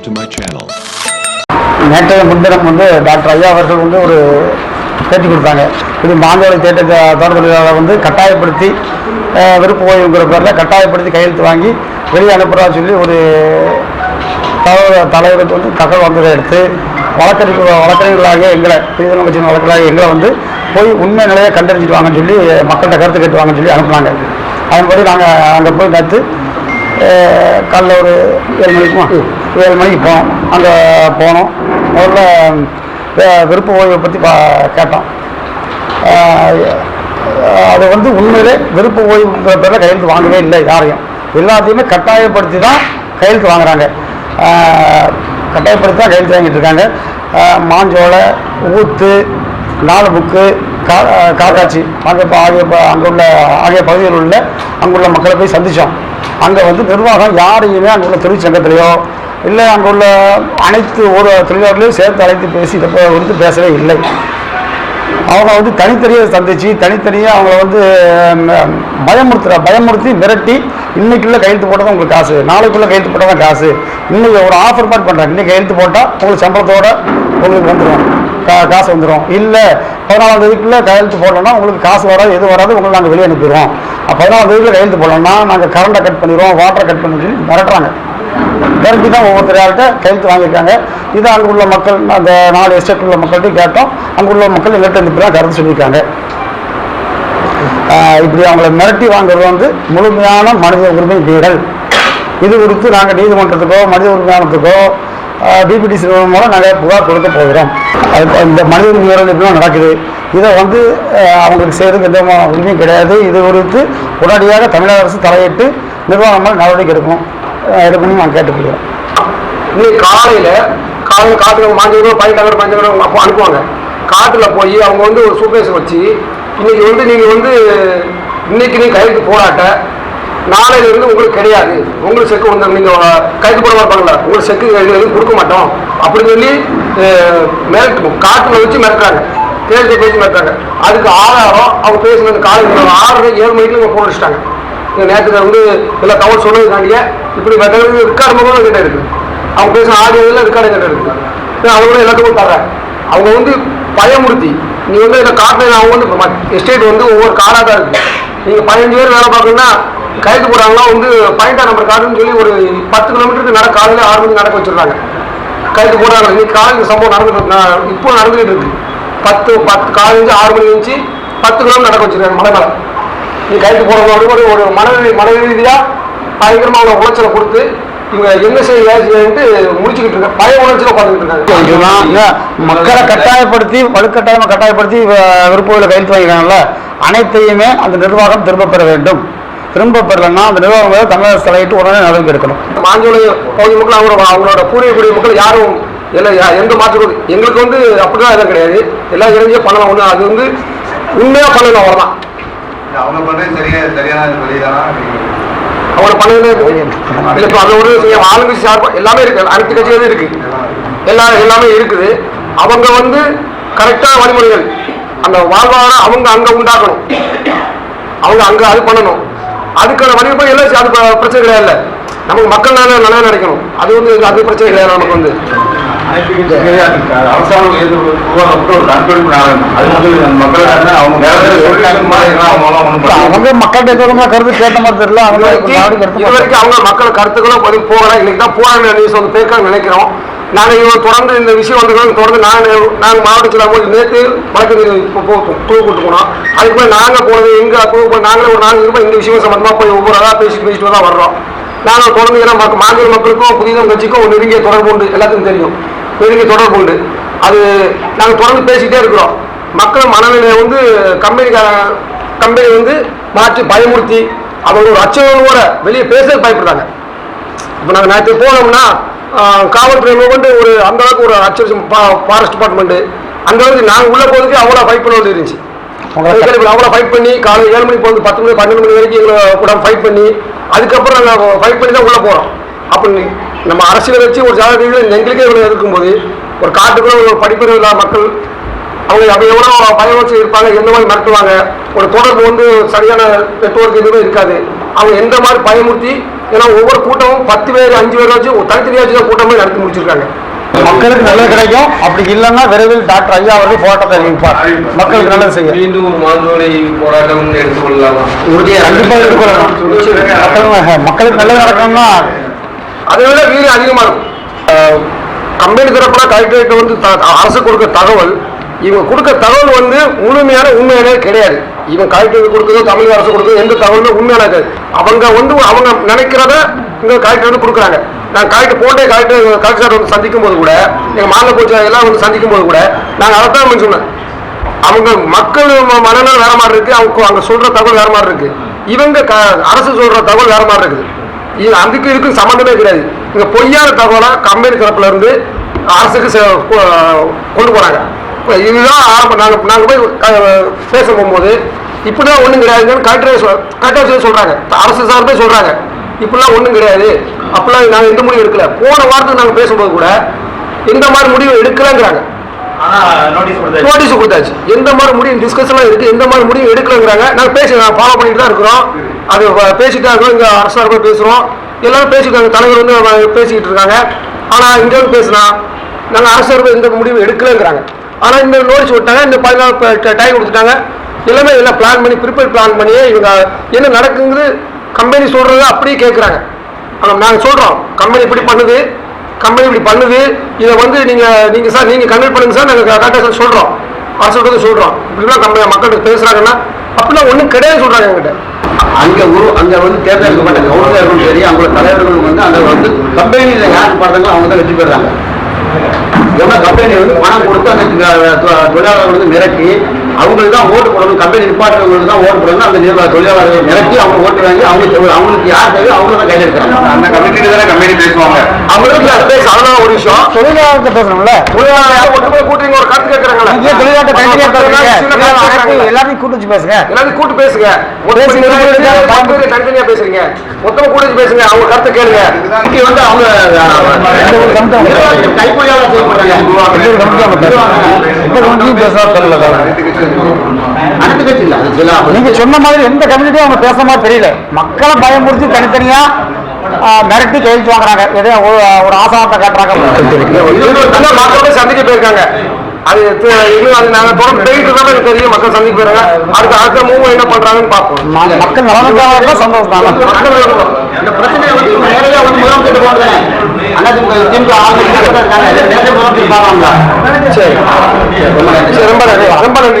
subscribe to my channel. நேற்றைய முன்தினம் வந்து டாக்டர் ஐயா அவர்கள் வந்து ஒரு பேட்டி கொடுத்தாங்க. இது மாந்தோலை தேட்ட தோட்ட தொழிலாளர் வந்து கட்டாயப்படுத்தி விருப்ப ஓய்வுங்கிற பேரில் கட்டாயப்படுத்தி கையெழுத்து வாங்கி வெளியே அனுப்புறதா சொல்லி ஒரு தலைவர் தலைவருக்கு வந்து தகவல் வந்ததை எடுத்து வழக்கறிஞர் வழக்கறிஞர்களாக எங்களை பிரிதனம் கட்சியின் வழக்கறிஞர்களாகிய எங்களை வந்து போய் உண்மை நிலையை கண்டறிஞ்சிட்டு வாங்கன்னு சொல்லி மக்கள்கிட்ட கருத்து கேட்டு வாங்கன்னு சொல்லி அனுப்புனாங்க. அதன்படி நாங்கள் அங்கே போய் நேற்று காலைல ஒரு ஏழு மணிக்குமா? ஏழு மணிக்கு போனோம். அங்கே போனோம். முதல்ல விருப்ப ஓய்வை பற்றி பா கேட்டோம். அது வந்து உண்மையிலே விருப்ப ஓய்வுங்கிற பேரில் கையெழுத்து வாங்கவே இல்லை யாரையும். எல்லாத்தையுமே கட்டாயப்படுத்தி தான் கையெழுத்து வாங்குறாங்க. கட்டாயப்படுத்தி தான் கையெழுத்து வாங்கிட்டு இருக்காங்க. மாஞ்சோலை ஊத்து நாலு புக்கு கா காக்காட்சி அங்கே இப்போ ஆகிய ப- உள்ள ஆகிய பகுதியில் உள்ள அங்குள்ள மக்களை போய் சந்தித்தோம் அங்கே வந்து நிர்வாகம் யாரையுமே அங்கே உள்ள தொழிற்சங்கத்திலையோ இல்லை அங்குள்ள அனைத்து ஒரு தொழிலாளர்களையும் சேர்த்து அழைத்து பேசி இதை குறித்து பேசவே இல்லை. அவங்க வந்து தனித்தனியாக சந்திச்சு தனித்தனியாக அவங்கள வந்து பயமுறுத்துற பயமுறுத்தி மிரட்டி இன்னைக்குள்ளே கையெழுத்து போட்டால் தான் உங்களுக்கு காசு. நாளைக்குள்ளே கையெழுத்து போட்டால் தான் காசு. இன்னைக்கு ஒரு ஆஃபர் மாதிரி பண்ணுறாங்க இன்னைக்கு கையெழுத்து போட்டால் உங்களுக்கு சம்பளத்தோட உங்களுக்கு வந்துடும் கா காசு வந்துடும் இல்லை பதினாலாம் தேதிக்குள்ளே கையெழுத்து போடலன்னா உங்களுக்கு காசு வராது எது வராது உங்களை நாங்கள் வெளியே அனுப்பிடுவோம் பதினாலாம் தேதிக்குள்ளே கையெழுத்து போடலன்னா நாங்கள் கரண்டை கட் பண்ணிடுவோம் வாட்டரை கட் பண்ணி சொல்லி மிரட்டுறாங்க. மிரட்டி தான் ஒவ்வொருத்தரையாள்கிட்ட கையெழுத்து வாங்கியிருக்காங்க. இது அங்கே உள்ள மக்கள் அந்த நாலு எஸ்டேட் உள்ள மக்கள்கிட்ட கேட்டோம். அங்கே உள்ள மக்கள் எங்கள்கிட்ட இந்த இப்படி கருத்து சொல்லியிருக்காங்க. இப்படி அவங்கள மிரட்டி வாங்குறது வந்து முழுமையான மனித உரிமை மீறல் இது குறித்து நாங்கள் நீதிமன்றத்துக்கோ மனித உரிமையானத்துக்கோ ஆணையத்துக்கோ டிபிடிசி மூலம் நாங்கள் புகார் கொடுக்க போகிறோம். இந்த மனித உரிமை மீறல் இப்படிலாம் நடக்குது. இதை வந்து அவங்களுக்கு செய்கிறது எந்த விதமான உரிமையும் கிடையாது. இது குறித்து உடனடியாக தமிழக அரசு தலையிட்டு நிர்வாகங்கள் நடவடிக்கை எடுக்கணும். எடுக்கணும்னு நான் கேட்டுக்கொள்கிறேன். இன்னைக்கு காலையில காலையில காட்டுல மாஞ்சவரோ பதினெட்டாயிரம் மாஞ்சவரோ அப்போ அனுப்புவாங்க. காட்டில் போய் அவங்க வந்து ஒரு சூப்பேஸ் வச்சு இன்னைக்கு வந்து நீங்கள் வந்து இன்னைக்கு நீங்கள் கைது போராட்ட நாளையிலேருந்து உங்களுக்கு கிடையாது. உங்களுக்கு செக்கு வந்து நீங்கள் கைது போட மாட்டாங்களா உங்களுக்கு செக்கு எதுவும் கொடுக்க மாட்டோம். அப்படின்னு சொல்லி அஹ், மிரட்டு வச்சு மிரட்டுறாங்க. தேர்தல் பேசி மிரட்டுறாங்க. அதுக்கு ஆதாரம் அவங்க பேசுனது காலையில் ஆறரை ஏழு மணிக்கு இவங்க போன் அடிச்சிட்டாங்க. நேற்று நேற்று வந்து எல்லா தகவல் சொன்னதுக்காண்டிய இப்படி வெட்டது ரெக்கார்டு மூலம் கிட்ட இருக்கு. அவங்க பேசுன ஆடியோவில் ரெக்கார்டு கிட்ட இருக்கு. நான் அவங்க கூட எல்லாத்துக்கும் தர்றேன். அவங்க வந்து பயமுறுத்தி நீ வந்து இந்த காட்டில் அவங்க வந்து எஸ்டேட் வந்து ஒவ்வொரு காடாக தான் இருக்கு. நீங்கள் பதினஞ்சு பேர் வேலை பார்க்கணும்னா கைது போடுறாங்கன்னா வந்து பதினெட்டாம் நம்பர் காடுன்னு சொல்லி ஒரு பத்து கிலோமீட்டருக்கு நட காலையில் ஆறு மணிக்கு நடக்க வச்சிருக்காங்க கைது போடுறாங்க இன்னைக்கு காலையில் சம்பவம் நடந்துட்டு இப்போ நடந்துகிட்டு இருக்கு. பத்து பத்து காலையில் ஆறு மணி இருந்துச்சு பத்து கிலோமீட்டர் நடக்க வச்சிருக்காங்க மலை மேலே நீ கைது போடுறவங்க ஒரு ஒரு மனநிலை மன ரீதியாக பயங்கரமாக அவங்க உளைச்சலை கொடுத்து இவங்க என்ன செய்யலான்ட்டு முடிச்சுக்கிட்டு இருக்க பய உணர்ச்சியில் உட்காந்துக்கிட்டு இருக்காங்க. மக்களை கட்டாயப்படுத்தி வலுக்கட்டாயமா கட்டாயப்படுத்தி வ- விருப்பத்தில் கையெழுத்து வாங்கிக்கிறாங்கல்ல அனைத்தையுமே அந்த நிர்வாகம் திரும்ப பெற வேண்டும். திரும்ப பெறலைன்னா அந்த நிர்வாகம் தமிழக தலையிட்டு உடனே நடவடிக்கை எடுக்கணும். மாஞ்சோலை பகுதி மக்கள் அவங்களோட அவங்களோட பூர்வீகக்கூடிய மக்கள் யாரும் யா- எந்த மாற்று எங்களுக்கு வந்து அப்படிலாம் எதுவும் கிடையாது. எல்லாம் இறங்கியே பண்ணலாம் ஒன்று அது வந்து உண்மையாக பண்ணணும் அவ்வளோதான் அவங்க பண்றது சரியா சரியான வழிதானா? அவங்கள பண்ணது இல்லை இப்போ அது ஒரு ஆளுங்கட்சி சார்பாக எல்லாமே இருக்கு. அனைத்து கட்சிகளும் இருக்கு. எல்லா எல்லாமே இருக்குது. அவங்க வந்து கரெக்டான வழிமுறைகள். அந்த வாழ்வாதாரம் அவங்க அங்கே உண்டாக்கணும். அவங்க அங்கே அது பண்ணணும். அதுக்கான வழிமுறை எல்லாம் அது பிரச்சனை கிடையாது நமக்கு மக்கள் நல்லா நல்லா நினைக்கணும். அது வந்து அது பிரச்சனை கிடையாது நமக்கு வந்து. அரசாங்கம் அவங்க மக்கள்கிட்ட விதமான கருத்து கேட்ட மாதிரி தெரியல. அவங்க இதுவரைக்கும் அவங்க மக்கள் கருத்துக்களும் பதில் போகலாம் இன்னைக்கு தான் போராட நியூஸ் வந்து பேருக்காக நினைக்கிறோம். நாங்கள் இவங்க தொடர்ந்து இந்த விஷயம் வந்து தொடர்ந்து நாங்கள் நாங்கள் மாவட்ட செயலாளர் நேற்று வழக்கு கூட்டு போனோம் அதுக்கு போய் நாங்கள் போனது எங்கள் போய் நாங்களே ஒரு நாலு ரூபாய் இந்த விஷயம் சம்பந்தமாக போய் ஒவ்வொரு ஆளாக பேசி பேசிட்டு தான் வர்றோம். நாங்கள் தொடர்ந்து ஏன்னா மாநில மக்களுக்கும் புதிதம் கட்சிக்கும் ஒரு நெருங்கிய தொடர்பு உண்டு. எல்லாத்துக்கும் தெரியும். நெருங்கிய தொடர்பு உண்டு. அது நாங்கள் தொடர்ந்து பேசிக்கிட்டே இருக்கிறோம். மக்கள் மனநிலையை வந்து கம்பெனிக்கார கம்பெனி வந்து மாற்றி பயமுறுத்தி அவங்க ஒரு அச்சங்களோட வெளியே பேச பயப்படுறாங்க. இப்போ நாங்கள் நேற்று போனோம்னா காவல்துறை கொண்டு ஒரு அந்த அளவுக்கு ஒரு அச்சரிசம் ஃபாரஸ்ட் டிபார்ட்மெண்ட்டு அந்த அளவுக்கு நாங்கள் உள்ள போகிறதுக்கு அவ்வளோ ஃபைட் பண்ண வேண்டியது இருந்துச்சு. அவ்வளோ ஃபைட் பண்ணி காலை ஏழு மணிக்கு போகுது பத்து மணி பன்னெண்டு மணி வரைக்கும் எங்களை கூட ஃபைட் பண்ணி அதுக்கப்புறம் நாங்கள் ஃபைட் பண்ணி தான் உள்ளே போகிறோம் அப்போ நம்ம அரசியலை வச்சு ஒரு ஜாதி எங்களுக்கே இவ்வளோ இருக்கும்போது ஒரு காட்டுக்குள்ள ஒரு படிப்பு இல்லாத மக்கள் அவங்க அப்படி எவ்வளோ பயம் வச்சு இருப்பாங்க எந்த மாதிரி மிரட்டுவாங்க ஒரு தொடர்பு வந்து சரியான நெட்வொர்க் எதுவுமே இருக்காது. அவங்க எந்த மாதிரி பயமுறுத்தி ஏன்னா ஒவ்வொரு கூட்டமும் பத்து பேர் அஞ்சு பேர் வச்சு தனித்தனியாக வச்சு தான் கூட்டமே நடத்தி முடிச்சிருக்காங்க. மக்களுக்கு நல்லது கிடைக்கும். அப்படி இல்லைன்னா விரைவில் டாக்டர் ஐயா அவர்கள் போராட்டத்தை அறிவிப்பார் மக்களுக்கு நல்லது செய்ய. மீண்டும் ஒரு மாந்தோலை போராட்டம் எடுத்துக்கொள்ளலாமா? கண்டிப்பா எடுத்துக்கொள்ளணும் மக்கள் மக்களுக்கு நல்லது நடக்கணும்னா அதை விட வீரியம் அதிகமாக இருக்கும். கம்பெனி தரப்புல கலெக்டரேட் வந்து த- அரசு கொடுக்க தகவல் இவங்க கொடுக்க தகவல் வந்து முழுமையான உண்மையானே கிடையாது. இவங்க கலெக்டர் கொடுக்குறதோ தமிழக அரசு கொடுக்குறதோ எந்த தகவலுமே உண்மையான அவங்க வந்து அவங்க நினைக்கிறத இங்கே கலெக்டர் வந்து கொடுக்குறாங்க. நான் கலெக்டர் போட்டே கலெக்டர் கலெக்டர் சார் வந்து சந்திக்கும் போது கூட எங்கள் மாநில கோச்சு எல்லாம் வந்து சந்திக்கும் போது கூட நாங்கள் அதை தான் சொன்னேன். அவங்க மக்கள் ம- மனநிலை வேற மாதிரி இருக்கு. அவங்க அவங்க சொல்ற தகவல் வேற மாதிரி இருக்கு. இவங்க க- அரசு சொல்ற தகவல் வேற மாதிரி இருக்குது. இது அதுக்கு இதுக்கும் சம்மந்தமே கிடையாது. இங்க பொய்யான தகவலா கம்பெனி தரப்புல இருந்து அரசுக்கு கொண்டு இப்ப இதுதான் ஆரம்பம் நாங்க நாங்க போய் பேச போகும்போது இப்படிதான் ஒண்ணும் கிடையாதுன்னு கலெக்டர் சொல் கலெக்டர் சொல்றாங்க. அரசு சார்பே சொல்றாங்க. இப்படிலாம் ஒண்ணும் கிடையாது. அப்படிலாம் நாங்க எந்த முடிவு எடுக்கல. போன வாரத்துக்கு நாங்க பேசும்போது கூட எந்த மாதிரி முடிவு எடுக்கலங்கிறாங்க. நோட்டீஸ் கொடுத்தாச்சு. எந்த மாதிரி முடிவு டிஸ்கஷன்லாம் இருக்கு. எந்த மாதிரி முடிவு எடுக்கலங்கிறாங்க. நாங்கள் பேசி நான் ஃபாலோ பண்ணிட்டு தான் இருக்கிறோம். அது வ- இருக்கோம் இங்கே அரசாங்க பேசுகிறோம் எல்லாரும் பேசிட்டாங்க தலைவர் வந்து பேசிக்கிட்டு இருக்காங்க. ஆனால் இங்கே வந்து பேசினா நாங்கள் அரசாக இந்த முடிவு எடுக்கலங்கிறாங்க. ஆனால் இந்த நோட்டீஸ் விட்டாங்க இந்த பதினாலு டைம் கொடுத்துட்டாங்க. எல்லாமே எல்லாம் பிளான் பண்ணி ப்ரிப்பேர் பிளான் பண்ணி இவங்க என்ன நடக்குங்கிறது கம்பெனி சொல்கிறது அப்படியே கேட்குறாங்க ஆனால் நாங்கள் சொல்கிறோம் கம்பெனி இப்படி பண்ணுது கம்பெனி இப்படி பண்ணுது. இதை வந்து நீங்கள் நீங்கள் சார் நீங்கள் கன்வெர்ட் பண்ணுங்க சார் நாங்கள் கரெக்டாக சார் சொல்கிறோம் அரசு சொல்கிறோம் இப்படிலாம் கம்பெனி மக்கள்கிட்ட பேசுகிறாங்கன்னா அப்படின்னா ஒண்ணும் கிடையாது சொல்றாங்க என்கிட்ட. அங்க உரு அங்க வந்து தேர்ந்தெடுக்கப்பட்ட கவுன்சிலர்களும் சரி அவங்களோட தலைவர்களும் வந்து அந்த வந்து கம்பெனியில யார் படுறாங்களோ அவங்க தான் வெற்றி பெறாங்க எவ்வளோ கம்பெனி வந்து பணம் கொடுத்து அந்த தொழிலாளர்கள் வந்து மிரட்டி அவங்களுக்கு தான் ஓட்டு போடணும் கம்பெனி நிப்பாட்டுறவங்களுக்கு தான் ஓட்டு போடணும் அந்த நிர்வாக தொழிலாளர்கள் மிரட்டி அவங்க ஓட்டு வாங்கி அவங்க அவங்களுக்கு யார் தேவையோ அவங்க தான் கையில் எடுக்கிறாங்க அந்த கமிட்டிட்டு தானே கம்பெனி பேசுவாங்க. அவங்களுக்கு அது பேச அதெல்லாம் ஒரு விஷயம். தொழிலாளர்கிட்ட பேசணும்ல? தொழிலாளர் ஒட்டு போய் கூட்டுறீங்க ஒரு கருத்து கேட்கறாங்களா? தொழிலாளர் அழைப்பு எல்லாத்தையும் கூட்டு வச்சு பேசுங்க. எல்லாரும் கூட்டு பேசுங்க. தனித்தனியா பேசுறீங்க. மொத்தமா கூட்டு பேசுங்க. அவங்க கருத்தை கேளுங்க. இங்க வந்து அவங்க கைப்பொழியாளர் செய்யப்படுறாங்க. இப்ப கமிட்டியும் பேசுறா தெரியல நீங்க சொன்ன மாதிரி எந்த கம்யூனிட்டியும் அவங்க பேசுற மாதிரி தெரியல. மக்களை பயமுறுத்தி தனித்தனியா மிரட்டி கையெழுத்து வாங்குறாங்க. எதையோ ஒரு ஆசாரத்தை காட்டுறாங்க. சந்திக்க போயிருக்காங்க. அது இன்னும் அது நாங்க தொடர்ந்து போயிட்டு தான் எனக்கு தெரியும். மக்கள் சந்திக்க போயிருக்காங்க. அடுத்த அடுத்த மூவ் என்ன பண்றாங்கன்னு பார்ப்போம். மக்கள் நலனுக்காக சந்தோஷம் தான்? பிரச்சனையை வந்து நேரடியாக முதலமைச்சர் போடுறேன். சரி. ரொம்ப நன்றி. ரொம்ப நன்றி.